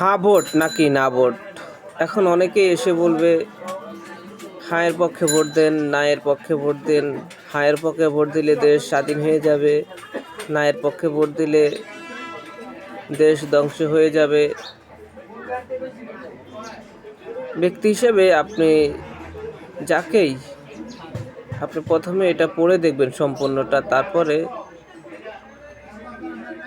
হা vote নাকি না vote? এখন অনেকেই এসে বলবে, হায়ের পক্ষে ভোট দেন, নায়ের পক্ষে ভোট দেন। হায়ের পক্ষে ভোট দিলে দেশ স্বাধীন হয়ে যাবে, নায়ের পক্ষে ভোট দিলে দেশ ধ্বংস হয়ে যাবে। ব্যক্তি হিসেবে আপনি যাকেই, আপনি প্রথমে এটা পড়ে দেখবেন সম্পূর্ণটা, তারপরে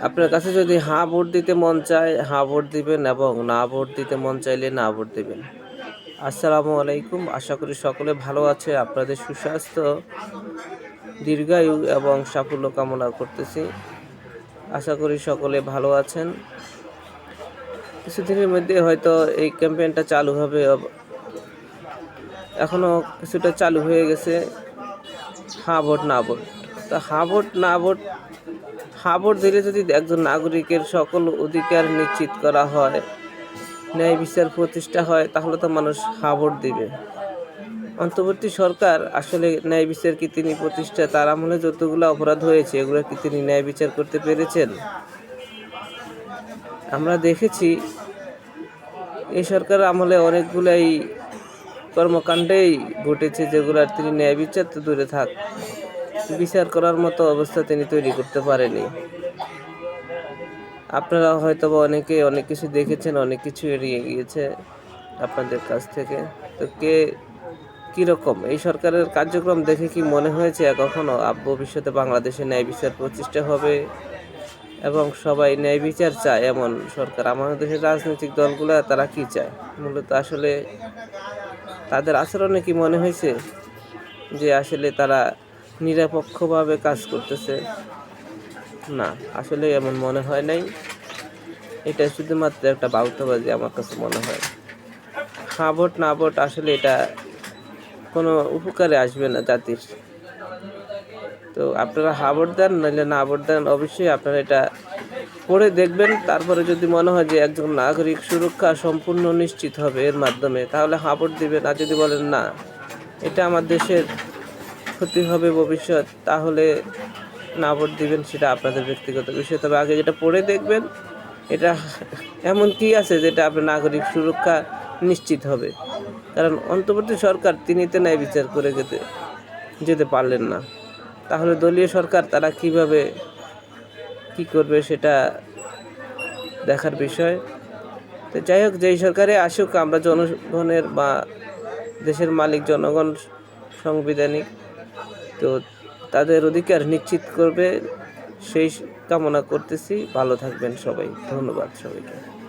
আপনার কাছে যদি হাঁ ভোট দিতে মন চায়, হাঁ ভোট দিবেন এবং না ভোট দিতে মন চাইলে না ভোট দিবেন। আসসালামু আলাইকুম। আশা করি সকলে ভালো আছে, আপনাদের সুস্বাস্থ্য, দীর্ঘায়ু এবং সাফল্য কামনা করতেছি। আশা করি সকলে ভালো আছেন। কিছুদিনের মধ্যে হয়তো এই ক্যাম্পেইনটা চালু হবে। এখনও কিছুটা চালু হয়ে গেছে। হা ভোট, না ভোট। তা হা ভোট না ভোট হা ভোট দিলে যদি একজন নাগরিকের সকল অধিকার নিশ্চিত করা হয়, ন্যায় বিচার প্রতিষ্ঠা হয়, তাহলে তো মানুষ হা ভোট দিবে। অন্তর্বর্তী সরকার আসলে ন্যায় বিচার কি তিনি প্রতিষ্ঠা, তার আমলে যতগুলো অপরাধ হয়েছে, এগুলো কি তিনি ন্যায় বিচার করতে পেরেছেন? আমরা দেখেছি এই সরকার আমলে অনেকগুলাই কর্মকাণ্ডেই ঘটেছে, যেগুলার তিনি ন্যায় বিচার তো দূরে থাক। বিচার করার মতো অবস্থা তিনি তৈরি করতে পারেনি। আপনারা হয়তো বা অনেকে অনেক কিছু দেখেছেন, অনেক কিছু এড়িয়ে গিয়েছে আপনাদের কাছ থেকে। তো কে কীরকম এই সরকারের কার্যক্রম দেখে কি মনে হয়েছে কখনো? ভবিষ্যতে বাংলাদেশে ন্যায় বিচার প্রতিষ্ঠা হবে এবং সবাই ন্যায় বিচার চায় এমন সরকার। আমাদের দেশের রাজনৈতিক দলগুলো তারা কি চায়? মূলত আসলে তাদের আচরণে কি মনে হয়েছে? যে আসলে তারা নিরপেক্ষভাবে কাজ করতেছে। না, আসলে এমন মনে হয় নাই। এটা শুধুমাত্র একটা বাউতাবাজি আমার কাছে মনে হয়। হা ভোট, না ভোট, আসলে এটা কোনো উপকারে আসবে না জাতির। তো আপনারা হা ভোট দেন, নাহলে না ভোট দেন, অবশ্যই আপনারা এটা পড়ে দেখবেন। তারপরে যদি মনে হয় যে একজন নাগরিক সুরক্ষা সম্পূর্ণ নিশ্চিত হবে এর মাধ্যমে, তাহলে হা ভোট দিবেন আর যদি বলেন না, এটা আমার দেশের ক্ষতি হবে ভবিষ্যৎ, তাহলে না ভোট দিবেন সেটা আপনাদের ব্যক্তিগত বিষয়। তবে আগে যেটা পড়ে দেখবেন, এটা এমন কি আছে যেটা আপনার নাগরিক সুরক্ষা নিশ্চিত হবে? কারণ অন্তর্বর্তী সরকার তিনি তো ন্যায় বিচার করে যেতে যেতে পারলেন না। তাহলে দলীয় সরকার তারা কীভাবে, কি করবে সেটা দেখার বিষয়। তো যাই হোক, যেই সরকারে আসুক, আমরা জনগণের বা দেশের মালিক, জনগণ, সাংবিধানিক তো তাদের অধিকার নিশ্চিত করবে সেই কামনা করতেছি। ভালো থাকবেন সবাই। ধন্যবাদ সবাইকে।